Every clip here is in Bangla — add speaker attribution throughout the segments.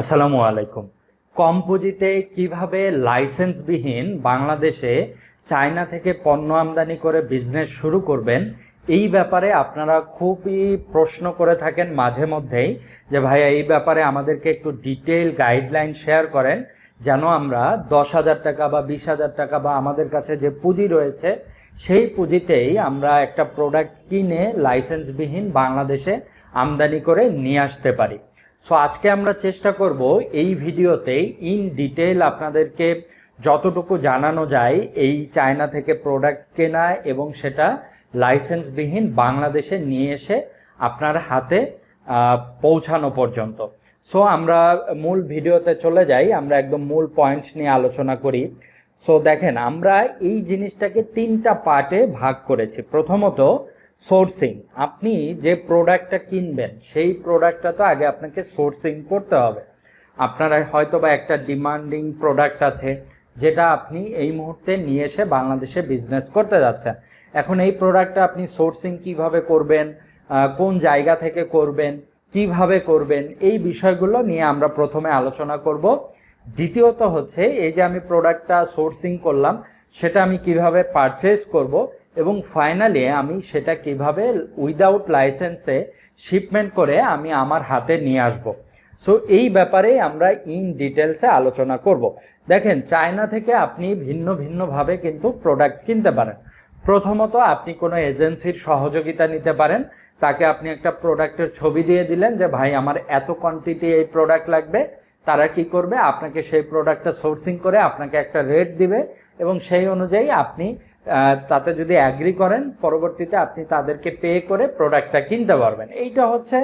Speaker 1: আসসালামু আলাইকুম। কম পুঁজিতে কীভাবে লাইসেন্সবিহীন বাংলাদেশে চায়না থেকে পণ্য আমদানি করে বিজনেস শুরু করবেন, এই ব্যাপারে আপনারা খুবই প্রশ্ন করে থাকেন মাঝে মধ্যেই যে ভাইয়া এই ব্যাপারে আমাদেরকে একটু ডিটেইল গাইডলাইন শেয়ার করেন, যেন আমরা দশ হাজার টাকা বা বিশ হাজার টাকা বা আমাদের কাছে যে পুঁজি রয়েছে, সেই পুঁজিতেই আমরা একটা প্রোডাক্ট কিনে লাইসেন্সবিহীন বাংলাদেশে আমদানি করে নিয়ে আসতে পারি। সো আজকে আমরা চেষ্টা করব এই ভিডিওতে ইন ডিটেল আপনাদেরকে যতটুকু জানানো যায় এই চায়না থেকে প্রোডাক্ট কেনা এবং সেটা লাইসেন্সবিহীন বাংলাদেশে নিয়ে এসে আপনার হাতে পৌঁছানো পর্যন্ত। সো আমরা মূল ভিডিওতে চলে যাই। আমরা একদম মূল পয়েন্ট নিয়ে আলোচনা করি। সো দেখেন, আমরা এই জিনিসটাকে তিনটা পার্টে ভাগ করেছি। প্রথমত সোর্সিং আপনি যে প্রোডাক্টটা কিনবেন, সেই প্রোডাক্টটা তো আগে আপনাকে সোর্সিং করতে হবে। আপনার হয়তো বা একটা ডিমান্ডিং প্রোডাক্ট আছে, যেটা আপনি এই মুহূর্তে নিয়ে এসে বাংলাদেশে বিজনেস করতে যাচ্ছেন। এখন এই প্রোডাক্টটা আপনি সোর্সিং কীভাবে করবেন কোন জায়গা থেকে করবেন, কীভাবে করবেন, এই বিষয়গুলো নিয়ে আমরা প্রথমে আলোচনা করব। দ্বিতীয়ত হচ্ছে, এই যে আমি প্রোডাক্টটা সোর্সিং করলাম, সেটা আমি কীভাবে পারচেস করব এবং ফাইনালি আমি সেটা কীভাবে উইদাউট লাইসেন্সে শিপমেন্ট করে আমি আমার হাতে নিয়ে আসব। সো এই ব্যাপারে আমরা ইন ডিটেলসে আলোচনা করব। দেখেন চায়না থেকে আপনি ভিন্ন ভিন্নভাবে কিন্তু প্রোডাক্ট কিনতে পারেন। প্রথমত আপনি কোনো এজেন্সির সহযোগিতা নিতে পারেন। তাকে আপনি একটা প্রোডাক্টের ছবি দিয়ে দিলেন যে, ভাই, আমার এত কোয়ান্টিটি এই প্রোডাক্ট লাগবে। তারা কি করবে? আপনাকে সেই প্রোডাক্টটা সোর্সিং করে আপনাকে একটা রেট দিবে এবং সেই অনুযায়ী আপনি তাতে যদি অ্যাগ্রি করেন, পরবর্তীতে আপনি তাদেরকে পে করে প্রোডাক্টটা কিনতে পারবেন। এইটা হচ্ছে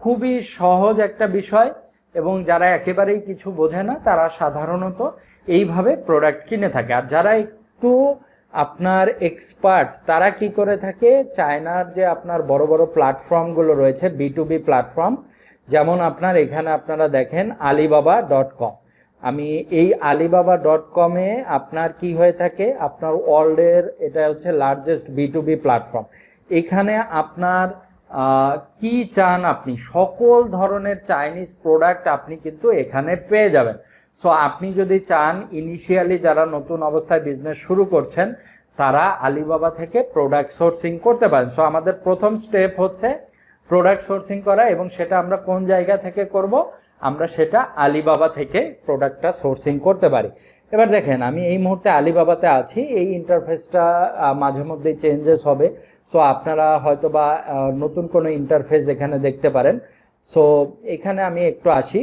Speaker 1: খুবই সহজ একটা বিষয় এবং যারা একেবারেই কিছু বোঝে না, তারা সাধারণত এইভাবে প্রোডাক্ট কিনে থাকে। আর যারা একটু আপনার এক্সপার্ট তারা কি করে থাকে? চায়নার যে আপনার বড় বড় প্ল্যাটফর্মগুলো রয়েছে বি টু বি প্ল্যাটফর্ম যেমন আপনার এখানে আপনারা দেখেন আলিবাবা ডট কম আমি এই আলিবাবা ডট কমে আপনার কি হয়ে থাকে? আপনার ওয়ার্ল্ডের এটা হচ্ছে largest B to B platform এখানে আপনার কি চান আপনি? সকল ধরনের চাইনিজ প্রোডাক্ট আপনি কিন্তু এখানে পেয়ে যাবেন। সো আপনি যদি চান ইনিশিয়ালি যারা নতুন অবস্থায় বিজনেস শুরু করছেন, তারা আলিবাবা থেকে প্রোডাক্ট সোর্সিং করতে পারেন। সো আমাদের প্রথম স্টেপ হচ্ছে প্রোডাক্ট সোর্সিং করা এবং সেটা আমরা কোন জায়গা থেকে করব? আমরা সেটা আলিবাবা থেকে প্রোডাক্টটা সোর্সিং করতে পারি। এবার দেখেন, আমি এই মুহূর্তে আলিবাবাতে আছি, এই ইন্টারফেসটা মাঝে মধ্যেই চেঞ্জেস হবে। সো আপনারা হয়তো বা নতুন কোনো ইন্টারফেস এখানে দেখতে পারেন। সো এখানে আমি একটু আসি।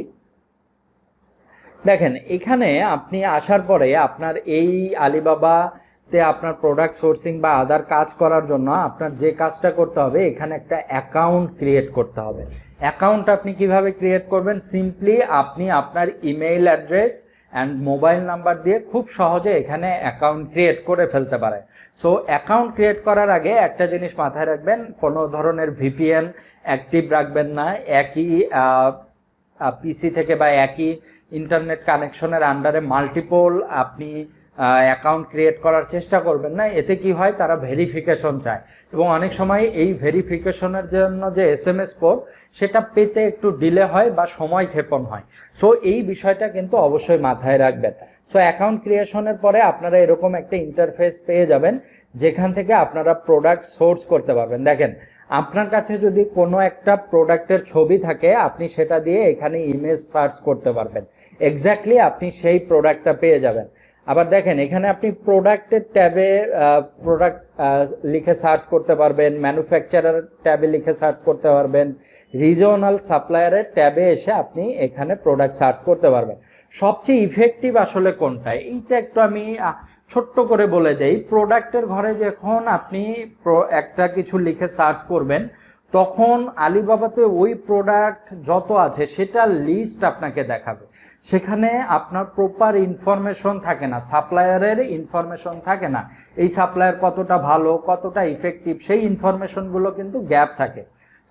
Speaker 1: দেখেন, এখানে আপনি আসার পরে আপনার এই আলিবাবাতে আপনার প্রোডাক্ট সোর্সিং বা আদার কাজ করার জন্য আপনার যে কাজটা করতে হবে, এখানে একটা অ্যাকাউন্ট ক্রিয়েট করতে হবে। অ্যাকাউন্ট আপনি কীভাবে ক্রিয়েট করবেন? সিম্পলি আপনি আপনার email address and mobile number দিয়ে খুব সহজে এখানে অ্যাকাউন্ট ক্রিয়েট করে ফেলতে পারে। সো অ্যাকাউন্ট ক্রিয়েট করার আগে একটা জিনিস মাথায় রাখবেন, কোনো ধরনের ভিপিএন অ্যাক্টিভ রাখবেন না। একই পিসি থেকে বা একই ইন্টারনেট কানেকশনের আন্ডারে মাল্টিপল আপনি অ্যাকাউন্ট ক্রিয়েট করার চেষ্টা করবেন না। এতে কি হয়, তারা ভেরিফিকেশন চায়। এবং অনেক সময় এই ভেরিফিকেশনের জন্য যে এস এম এস কোড সেটা পেতে একটু ডিলে হয় বা সময় ক্ষেপণ হয়। সো এই বিষয়টা কিন্তু অবশ্যই মাথায় রাখবেন। সো অ্যাকাউন্ট ক্রিয়েশনের পরে আপনারা এরকম একটা ইন্টারফেস পেয়ে যাবেন, যেখান থেকে আপনারা প্রোডাক্ট সোর্স করতে পারবেন। দেখেন, আপনার কাছে যদি কোনো একটা প্রোডাক্টের ছবি থাকে, আপনি সেটা দিয়ে এখানে ইমেজ সার্চ করতে পারবেন। এক্স্যাক্টলি আপনি সেই প্রোডাক্টটা পেয়ে যাবেন। আবার দেখেন, এখানে আপনি প্রোডাক্টের ট্যাবে প্রোডাক্ট লিখে সার্চ করতে পারবেন ম্যানুফ্যাকচারার ট্যাবে লিখে সার্চ করতে পারবেন রিজিওনাল সাপ্লায়ারের ট্যাবে এসে আপনি এখানে প্রোডাক্ট সার্চ করতে পারবেন। সবচেয়ে ইফেক্টিভ আসলে কোনটা? এইটা একটু আমি ছোট্ট করে বলে দেই। প্রোডাক্টের ঘরে যখন আপনি একটা কিছু লিখে সার্চ করবেন তখন আলিবাবাতে ওই প্রোডাক্ট যত আছে সেটা লিস্ট আপনাকে দেখাবে। সেখানে আপনার প্রপার ইনফরমেশন থাকে না সাপ্লায়ারের ইনফরমেশন থাকে না। এই সাপ্লায়ার কতটা ভালো, কতটা ইফেক্টিভ সেই ইনফরমেশনগুলো কিন্তু গ্যাপ থাকে।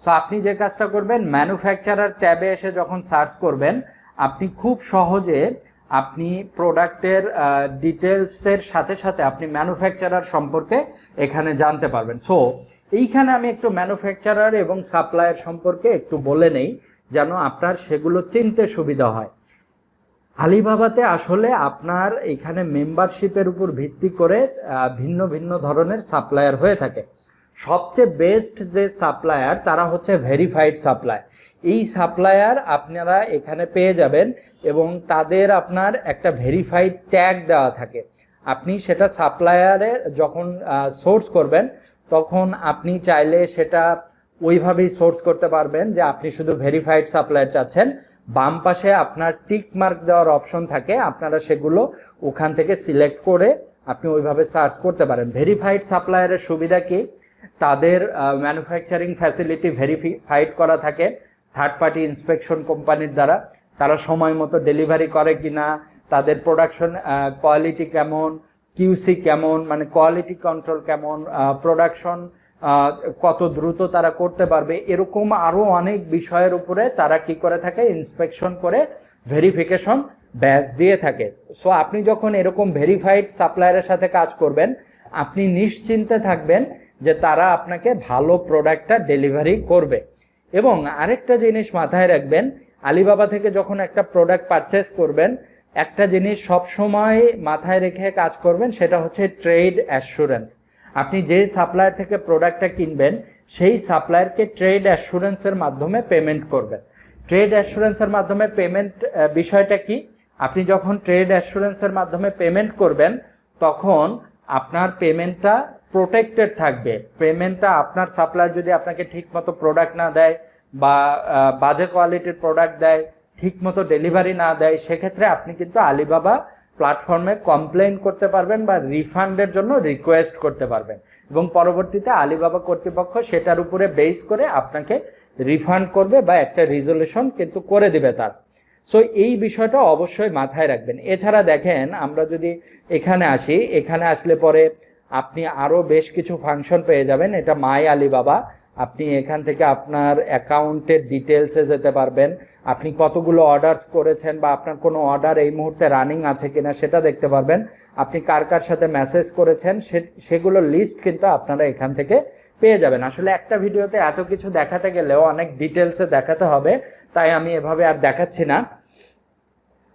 Speaker 1: সো আপনি যে কাজটা করবেন ম্যানুফ্যাকচারার ট্যাবে এসে যখন সার্চ করবেন, আপনি খুব সহজে আপনি প্রোডাক্টের ডিটেলসের সাথে সাথে আপনি ম্যানুফ্যাকচারার সম্পর্কে এখানে জানতে পারবেন। সো এইখানে আমি একটু ম্যানুফ্যাকচারার এবং সাপ্লায়ার সম্পর্কে একটু বলে নেই, যেন আপনার সেগুলো চিনতে সুবিধা হয়। আলিবাবাতে আসলে আপনার এখানে মেম্বারশিপের উপর ভিত্তি করে ভিন্ন ভিন্ন ধরনের সাপ্লায়ার হয়ে থাকে। সবচেয়ে বেস্ট যে সাপ্লায়ার তারা হচ্ছে ভেরিফাইড সাপ্লাই এই সাপ্লায়ার আপনারা এখানে পেয়ে যাবেন এবং তাদের আপনার একটা ভেরিফাইড ট্যাগ দেওয়া থাকে। আপনি সেটা সাপ্লায়ারে যখন সোর্স করবেন, তখন আপনি চাইলে সেটা ওইভাবেই সোর্স করতে পারবেন যে আপনি শুধু ভেরিফাইড সাপ্লায়ার চাচ্ছেন। বাম পাশে আপনার টিক মার্ক দেওয়ার অপশন থাকে, আপনারা সেগুলো ওখান থেকে সিলেক্ট করে আপনি ওইভাবে সার্চ করতে পারেন। ভেরিফাইড সাপ্লায়ারের সুবিধা কি? তাদের ম্যানুফ্যাকচারিং ফ্যাসিলিটি ভেরিফাইড করা থাকে থার্ড পার্টি ইন্সপেকশন কোম্পানির দ্বারা। তারা সময় মতো ডেলিভারি করে কি না তাদের প্রোডাকশন কোয়ালিটি কেমন কিউসি কেমন মানে কোয়ালিটি কন্ট্রোল কেমন প্রোডাকশন কত দ্রুত তারা করতে পারবে, এরকম আরও অনেক বিষয়ের উপরে তারা কি করে থাকে ইন্সপেকশন করে ভেরিফিকেশন ব্যাচ দিয়ে থাকে। সো আপনি যখন এরকম ভেরিফাইড সাপ্লায়ারের সাথে কাজ করবেন, আপনি নিশ্চিন্তে থাকবেন যে তারা আপনাকে ভালো প্রোডাক্টটা ডেলিভারি করবে। এবং আরেকটা জিনিস মাথায় রাখবেন, আলিবাবা থেকে যখন একটা প্রোডাক্ট পারচেস করবেন, একটা জিনিস সব সময় মাথায় রেখে কাজ করবেন, সেটা হচ্ছে ট্রেড অ্যাসুরেন্স আপনি যে সাপ্লায়ার থেকে প্রোডাক্টটা কিনবেন, সেই সাপ্লায়ারকে ট্রেড অ্যাসুরেন্সের মাধ্যমে পেমেন্ট করবেন। ট্রেড অ্যাসুরেন্সের মাধ্যমে পেমেন্ট বিষয়টা কি? আপনি যখন ট্রেড অ্যাসুরেন্সের মাধ্যমে পেমেন্ট করবেন, তখন আপনার পেমেন্টটা প্রোটেক্টেড থাকবে। পেমেন্টটা আপনার সাপ্লায়ার যদি আপনাকে ঠিকমতো প্রোডাক্ট না দেয় বা বাজে কোয়ালিটির প্রোডাক্ট দেয়, ঠিকমতো ডেলিভারি না দেয়, সেক্ষেত্রে আপনি কিন্তু আলিবাবা প্ল্যাটফর্মে কমপ্লেন করতে পারবেন বা রিফান্ডের জন্য রিকোয়েস্ট করতে পারবেন। এবং পরবর্তীতে আলিবাবা কর্তৃপক্ষ সেটার উপরে বেস করে আপনাকে রিফান্ড করবে বা একটা রিজলিউশন কিন্তু করে দিবে তার। সো এই বিষয়টা অবশ্যই মাথায় রাখবেন। এছাড়া দেখেন, আমরা যদি এখানে আসি, এখানে আসলে পরে আপনি আরও বেশ কিছু ফাংশন পেয়ে যাবেন। এটা মাই আলিবাবা। আপনি এখান থেকে আপনার অ্যাকাউন্টের ডিটেলসে যেতে পারবেন। আপনি কতগুলো অর্ডারস করেছেন বা আপনার কোনো অর্ডার এই মুহূর্তে রানিং আছে কিনা সেটা দেখতে পারবেন। আপনি কার কার সাথে মেসেজ করেছেন সে- সেগুলোর লিস্ট কিন্তু আপনারা এখান থেকে পেয়ে যাবেন। আসলে একটা ভিডিওতে এত কিছু দেখাতে গেলেও অনেক ডিটেলসে দেখাতে হবে, তাই আমি এভাবে আর দেখাচ্ছি না।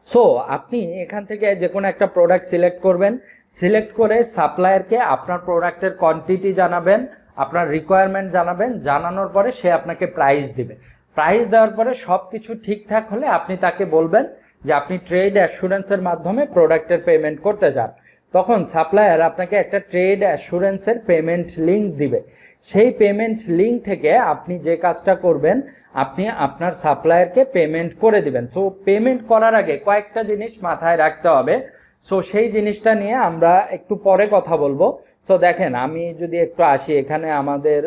Speaker 1: সো আপনি এখান থেকে যে কোনো একটা প্রোডাক্ট সিলেক্ট করবেন। সিলেক্ট করে সাপ্লায়ারকে আপনার প্রোডাক্টের কোয়ান্টিটি জানাবেন, আপনার রিকোয়ারমেন্ট জানাবেন। জানানোর পরে সে আপনাকে প্রাইস দিবে। প্রাইস দেওয়ার পরে সব কিছু ঠিকঠাক হলে আপনি তাকে বলবেন যে আপনি ট্রেড অ্যাসুরেন্সের মাধ্যমে প্রোডাক্টের পেমেন্ট করতে যান। তখন সাপ্লায়ার আপনাকে একটা ট্রেড অ্যাসুরেন্সের পেমেন্ট লিঙ্ক দিবে। সেই পেমেন্ট লিঙ্ক থেকে আপনি যে কাজটা করবেন আপনি আপনার সাপ্লায়ারকে পেমেন্ট করে দিবেন। সো পেমেন্ট করার আগে কয়েকটা জিনিস মাথায় রাখতে হবে। সো সেই জিনিসটা নিয়ে আমরা একটু পরে কথা বলব। সো দেখেন, আমি যদি একটু আসি, এখানে আমাদের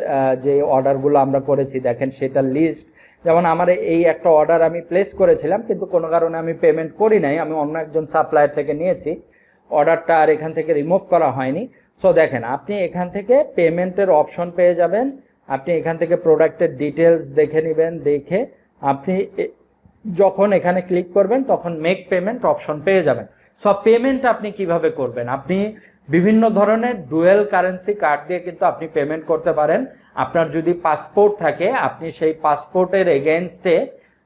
Speaker 1: যে অর্ডারগুলো আমরা করেছি, দেখেন সেটার লিস্ট যেমন আমার এই একটা অর্ডার আমি প্লেস করেছিলাম, কিন্তু কোনো কারণে আমি পেমেন্ট করি নাই। আমি অন্য একজন সাপ্লায়ার থেকে নিয়েছি। অর্ডারটা আর এখান থেকে রিমুভ করা হয়নি। সো দেখেন, আপনি এখান থেকে পেমেন্টের অপশন পেয়ে যাবেন। আপনি এখান থেকে প্রোডাক্টের ডিটেলস দেখে নেবেন, দেখে আপনি যখন এখানে ক্লিক করবেন, তখন মেক পেমেন্ট অপশন পেয়ে যাবেন। সো পেমেন্ট আপনি কীভাবে করবেন? আপনি বিভিন্ন ধরনের ডুয়েল কারেন্সি কার্ড দিয়ে কিন্তু আপনি পেমেন্ট করতে পারেন। আপনার যদি পাসপোর্ট থাকে, আপনি সেই পাসপোর্টের এগেনস্টে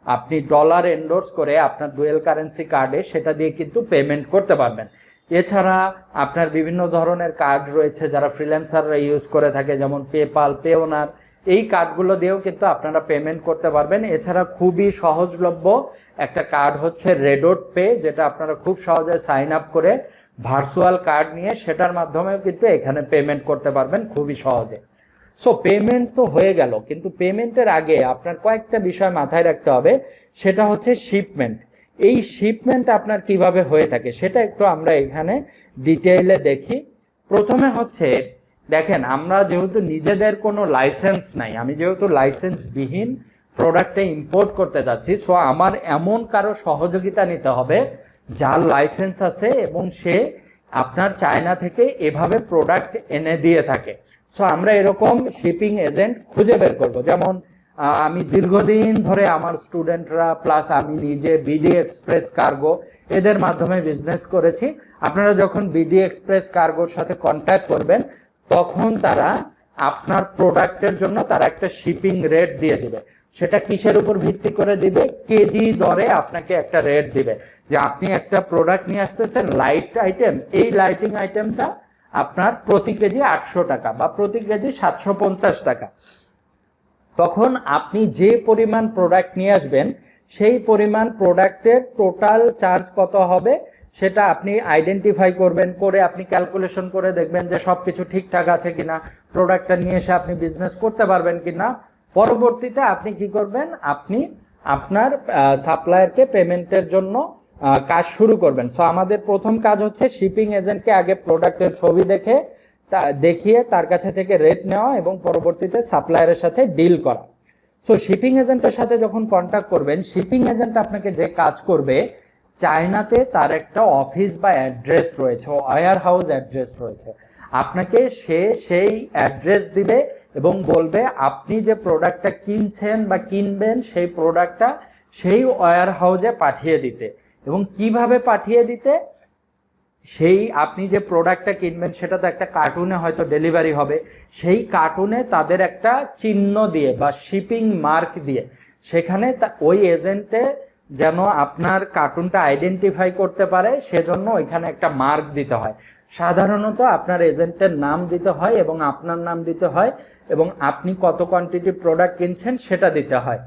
Speaker 1: আপনি ডলার এন্ডোর্স করে আপনার ডুয়েল কারেন্সি কার্ডে সেটা দিয়ে কিন্তু পেমেন্ট করতে পারবেন। এছাড়া আপনার বিভিন্ন ধরনের কার্ড রয়েছে যারা ফ্রিল্যান্সাররা ইউজ করে থাকে, যেমন পেপাল পেওনার এই কার্ডগুলো দিয়েও কিন্তু আপনারা পেমেন্ট করতে পারবেন। এছাড়া খুবই সহজলভ্য একটা কার্ড হচ্ছে রেডোট পে যেটা আপনারা খুব সহজে সাইন আপ করে ভার্চুয়াল কার্ড নিয়ে সেটার মাধ্যমেও কিন্তু এখানে পেমেন্ট করতে পারবেন খুবই সহজে। সো পেমেন্ট তো হয়ে গেল, কিন্তু পেমেন্টের আগে আপনার কয়েকটা বিষয় মাথায় রাখতে হবে। সেটা হচ্ছে শিপমেন্ট এই শিপমেন্ট আপনার কীভাবে হয়ে থাকে সেটা একটু আমরা এখানে ডিটেইলে দেখি। প্রথমে হচ্ছে, দেখেন, আমরা যেহেতু নিজেদের কোনো লাইসেন্স নাই, আমি যেহেতু লাইসেন্স বিহীন প্রোডাক্টে ইম্পোর্ট করতে যাচ্ছি সো আমার এমন কারও সহযোগিতা নিতে হবে যার লাইসেন্স আছে এবং সে আপনার চায়না থেকে এভাবে প্রোডাক্ট এনে দিয়ে থাকে। সো আমরা এরকম শিপিং এজেন্ট খুঁজে বের করব। যেমন আমি দীর্ঘদিন ধরে আমার স্টুডেন্টরা প্লাস আমি নিজে বিডি এক্সপ্রেস কার্গো এদের মাধ্যমে বিজনেস করেছি। আপনারা যখন বিডি এক্সপ্রেস কার্গোর সাথে কন্ট্যাক্ট করবেন, তখন তারা আপনার প্রোডাক্টের জন্য তারা একটা শিপিং রেট দিয়ে দেবে। সেটা কিসের উপর ভিত্তি করে দিবে? কেজি দরে আপনাকে একটা রেট দিবে। যে আপনি একটা প্রোডাক্ট নিয়ে আসতেছেন লাইট আইটেম এই লাইটিং আইটেমটা আপনার প্রতি কেজি আটশো টাকা বা প্রতি কেজি সাতশো পঞ্চাশ টাকা। তখন আপনি যে পরিমাণ প্রোডাক্ট নিয়ে আসবেন, সেই পরিমাণ প্রোডাক্টের টোটাল চার্জ কত হবে, সেটা আপনি আইডেন্টিফাই করবেন, করে আপনি ক্যালকুলেশন করে দেখবেন যে সব কিছু ঠিকঠাক আছে কিনা প্রোডাক্টটা নিয়ে এসে আপনি বিজনেস করতে পারবেন কিনা। পরবর্তীতে আপনি কি করবেন? আপনি আপনার সাপ্লায়ারকে পেমেন্টের জন্য কাজ শুরু করবেন। সো আমাদের প্রথম কাজ হচ্ছে শিপিং এজেন্টকে আগে প্রোডাক্টের ছবি দেখে তা দেখিয়ে তার কাছে থেকে রেট নেওয়া এবং পরবর্তীতে সাপ্লায়ারের সাথে ডিল করা। সো শিপিং এজেন্টের সাথে যখন কন্ট্যাক্ট করবেন শিপিং এজেন্ট আপনাকে যে কাজ করবে, চায়নাতে তার একটা অফিস বা অ্যাড্রেস রয়েছে ওয়ার হাউস অ্যাড্রেস রয়েছে। আপনাকে সে সেই অ্যাড্রেস দিবে এবং বলবে, আপনি যে প্রোডাক্টটা কিনছেন বা কিনবেন, সেই প্রোডাক্টটা সেই ওয়ার হাউসে পাঠিয়ে দিতে। এবং কীভাবে পাঠিয়ে দিতে? সেই আপনি যে প্রোডাক্টটা কিনবেন, সেটা তো একটা কার্টুনে হয়তো ডেলিভারি হবে। সেই কার্টুনে তাদের একটা চিহ্ন দিয়ে বা শিপিং মার্ক দিয়ে, সেখানে ওই এজেন্টে যেন আপনার কার্টুনটা আইডেন্টিফাই করতে পারে, সেজন্য ওইখানে একটা মার্ক দিতে হয়। সাধারণত আপনার এজেন্টের নাম দিতে হয় এবং আপনার নাম দিতে হয় এবং আপনি কত কোয়ান্টিটি প্রোডাক্ট কিনছেন সেটা দিতে হয়।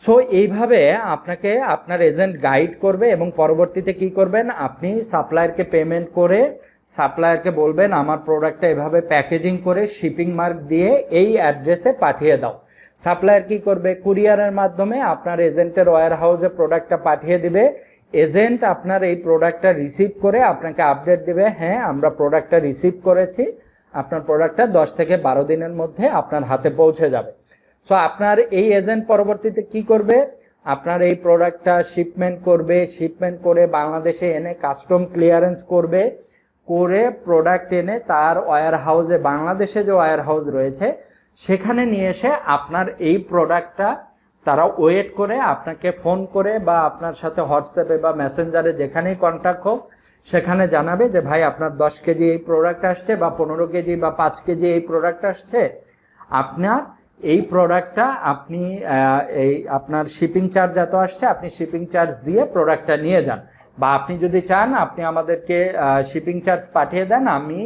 Speaker 1: সো এইভাবে আপনাকে আপনার এজেন্ট গাইড করবে এবং পরবর্তীতে কি করবেন? আপনি সাপ্লায়ারকে পেমেন্ট করে সাপ্লায়ারকে বলবেন, আমার প্রোডাক্টটা এভাবে প্যাকেজিং করে শিপিং মার্ক দিয়ে এই অ্যাড্রেসে পাঠিয়ে দাও। সাপ্লায়ার কি করবে? কুরিয়ারের মাধ্যমে আপনার এজেন্টের ওয়্যার হাউসে প্রোডাক্টটা পাঠিয়ে দিবে। এজেন্ট আপনার এই প্রোডাক্টটা রিসিভ করে আপনাকে আপডেট দিবে হ্যাঁ আমরা প্রোডাক্টটা রিসিভ করেছি। আপনার প্রোডাক্টটা দশ থেকে বারো দিনের মধ্যে আপনার হাতে পৌঁছে যাবে। সো আপনার এই এজেন্ট পরবর্তীতে কি করবে? আপনার এই প্রোডাক্টটা শিপমেন্ট করবে শিপমেন্ট করে বাংলাদেশে এনে কাস্টম ক্লিয়ারেন্স করবে, করে প্রোডাক্ট এনে তার ওয়্যার হাউসে বাংলাদেশে যে ওয়্যার হাউস রয়েছে, সেখানে নিয়ে এসে আপনার এই প্রোডাক্টটা তারা ওয়েট করে, আপনাকে ফোন করে বা আপনার সাথে হোয়াটসঅ্যাপে বা মেসেঞ্জারে যেখানেই কন্ট্যাক্ট হোক, সেখানে জানাবে যে, ভাই, আপনার দশ কেজি এই প্রোডাক্ট আসছে বা পনেরো কেজি বা পাঁচ কেজি এই প্রোডাক্ট আসছে। আপনার এই প্রোডাক্টটা আপনি এই আপনার শিপিং চার্জ এত আসছে, আপনি শিপিং চার্জ দিয়ে প্রোডাক্টটা নিয়ে যান। বা আপনি যদি চান, আপনি আমাদেরকে শিপিং চার্জ পাঠিয়ে দেন, আমি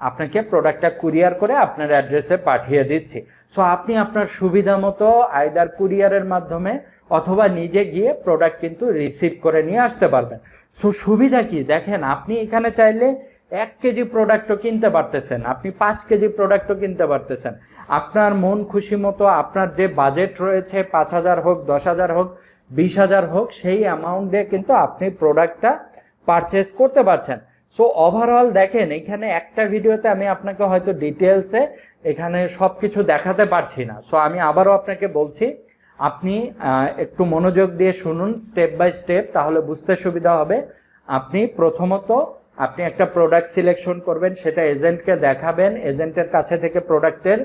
Speaker 1: আপনাকে প্রোডাক্টটা কুরিয়ার করে আপনার অ্যাড্রেসে পাঠিয়ে দিচ্ছি। সো আপনি আপনার সুবিধা মতো আইদার কুরিয়ারের মাধ্যমে অথবা নিজে গিয়ে প্রোডাক্ট কিন্তু রিসিভ করে নিয়ে আসতে পারবেন। সো সুবিধা কি? দেখেন, আপনি এখানে চাইলে এক কেজি প্রোডাক্টও কিনতে পারতেছেন, আপনি পাঁচ কেজি প্রোডাক্টও কিনতে পারতেছেন। আপনার মন খুশি মতো, আপনার যে বাজেট রয়েছে, পাঁচ হাজার হোক, দশ হাজার হোক, বিশ হাজার হোক, সেই অ্যামাউন্ট দিয়ে কিন্তু আপনি প্রোডাক্টটা পারচেস করতে পারছেন। সো ওভারঅল দেখেন, এখানে একটা ভিডিওতে আমি আপনাকে হয়তো ডিটেলসে এখানে সব কিছু দেখাতে পারছি না। সো আমি আবারও আপনাকে বলছি, আপনি একটু মনোযোগ দিয়ে শুনুন স্টেপ বাই স্টেপ তাহলে বুঝতে সুবিধা হবে। আপনি প্রথমত আপনি একটা প্রোডাক্ট সিলেকশন করবেন, সেটা এজেন্টকে দেখাবেন এজেন্টের কাছে থেকে প্রোডাক্টের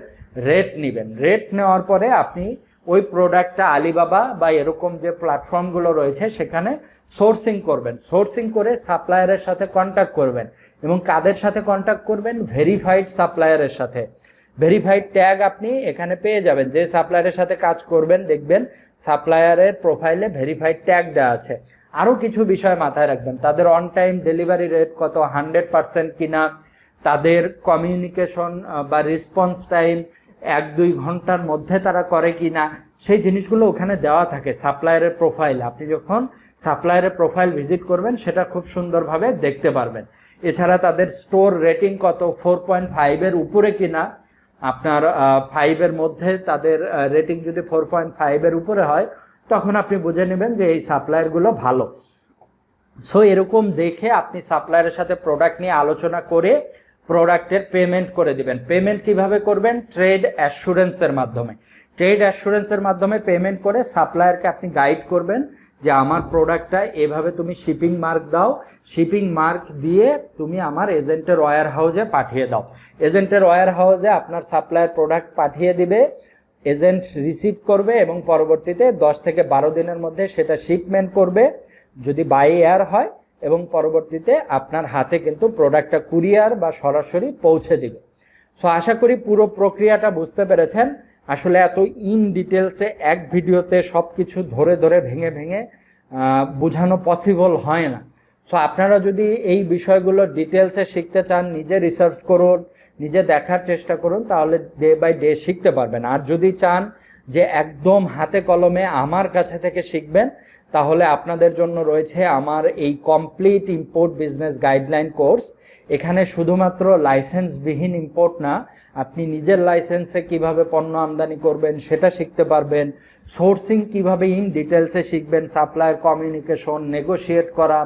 Speaker 1: রেট নেবেন। রেট নেওয়ার পরে আপনি ওই প্রোডাক্টটা আলিবাবা বা এরকম যে প্ল্যাটফর্মগুলো রয়েছে, সেখানে সোর্সিং করবেন। সোর্সিং করে সাপ্লায়ারের সাথে কন্ট্যাক্ট করবেন এবং কাদের সাথে কন্ট্যাক্ট করবেন? ভেরিফাইড সাপ্লায়ারের সাথে। ভেরিফাইড ট্যাগ আপনি এখানে পেয়ে যাবেন। যে সাপ্লায়ারের সাথে কাজ করবেন, দেখবেন সাপ্লায়ারের প্রোফাইলে ভেরিফাইড ট্যাগ দেওয়া আছে। আরও কিছু বিষয় মাথায় রাখবেন। তাদের অন টাইম ডেলিভারি রেট কত? হান্ড্রেড পার্সেন্ট কিনা? তাদের কমিউনিকেশন বা রেসপন্স টাইম এক, দুই ঘণ্টার মধ্যে তারা করে কি না সেই জিনিসগুলো ওখানে দেওয়া থাকে সাপ্লায়ারের প্রোফাইল আপনি যখন সাপ্লায়ারের প্রোফাইল ভিজিট করবেন, সেটা খুব সুন্দরভাবে দেখতে পারবেন। এছাড়া তাদের স্টোর রেটিং কত? ফোর পয়েন্ট ফাইভের উপরে কিনা? আপনার ফাইভের মধ্যে তাদের রেটিং যদি ফোর পয়েন্ট ফাইভের উপরে হয়, তখন আপনি বুঝে নেবেন যে এই সাপ্লায়ারগুলো ভালো। সো এরকম দেখে আপনি সাপ্লায়ারের সাথে প্রোডাক্ট নিয়ে আলোচনা করে প্রোডাক্টের পেমেন্ট করে দিবেন। পেমেন্ট কীভাবে করবেন? ট্রেড অ্যাসুরেন্সের মাধ্যমে। ট্রেড অ্যাসুরেন্সের মাধ্যমে পেমেন্ট করে সাপ্লায়ারকে আপনি গাইড করবেন। যে আমার প্রোডাক্টটা এভাবে তুমি শিপিং মার্ক দাও শিপিং মার্ক দিয়ে তুমি আমার এজেন্টের ওয়্যার হাউসে পাঠিয়ে দাও। এজেন্টের ওয়্যার হাউসে আপনার সাপ্লায়ার প্রোডাক্ট পাঠিয়ে দিবে, এজেন্ট রিসিভ করবে এবং পরবর্তীতে দশ থেকে বারো দিনের মধ্যে সেটা শিপমেন্ট করবে, যদি বাই এয়ার হয় এবং পরবর্তীতে আপনার হাতে কিন্তু প্রোডাক্টটা কুরিয়ার বা সরাসরি পৌঁছে দিবে। সো আশা করি পুরো প্রক্রিয়াটা বুঝতে পেরেছেন। আসলে এত ইন ডিটেলসে এক ভিডিওতে সব কিছু ধরে ধরে ভেঙে ভেঙে বোঝানো পসিবল হয় না। সো আপনারা যদি এই বিষয়গুলো ডিটেলসে শিখতে চান, নিজে রিসার্চ করুন, নিজে দেখার চেষ্টা করুন, তাহলে ডে বাই ডে শিখতে পারবেন। আর যদি চান যে একদম হাতে কলমে আমার কাছে থেকে শিখবেন তাহলে আপনাদের জন্য রয়েছে আমার এই complete import business guideline course এখানে শুধুমাত্র লাইসেন্সবিহীন ইম্পোর্ট না, আপনি নিজের লাইসেন্সে কীভাবে পণ্য আমদানি করবেন সেটা শিখতে পারবেন। সোর্সিং কীভাবে ইন ডিটেলসে শিখবেন সাপ্লায়ার কমিউনিকেশন নেগোশিয়েট করা,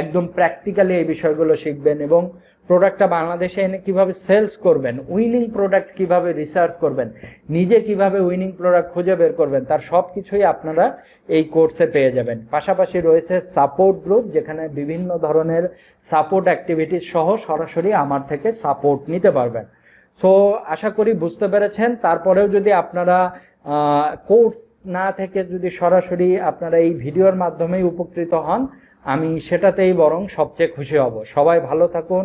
Speaker 1: একদম প্র্যাকটিক্যালি এই বিষয়গুলো শিখবেন এবং প্রোডাক্টটা বাংলাদেশে এনে কীভাবে সেলস করবেন, উইনিং প্রোডাক্ট কীভাবে রিসার্চ করবেন, নিজে কীভাবে উইনিং প্রোডাক্ট খুঁজে বের করবেন, তার সব কিছুই আপনারা এই কোর্সে পেয়ে যাবেন। পাশাপাশি রয়েছে সাপোর্ট গ্রুপ, যেখানে বিভিন্ন ধরনের সাপোর্ট অ্যাক্টিভিটিস সহ সরাসরি আমার থেকে সাপোর্ট নিতে পারবেন। সো, আশা করি বুঝতে পেরেছেন। তারপরেও যদি আপনারা কোর্স না থেকে যদি সরাসরি আপনারা এই ভিডিওর মাধ্যমেই উপকৃত হন, আমি সেটাতেই বরং সবচেয়ে খুশি হব। সবাই ভালো থাকুন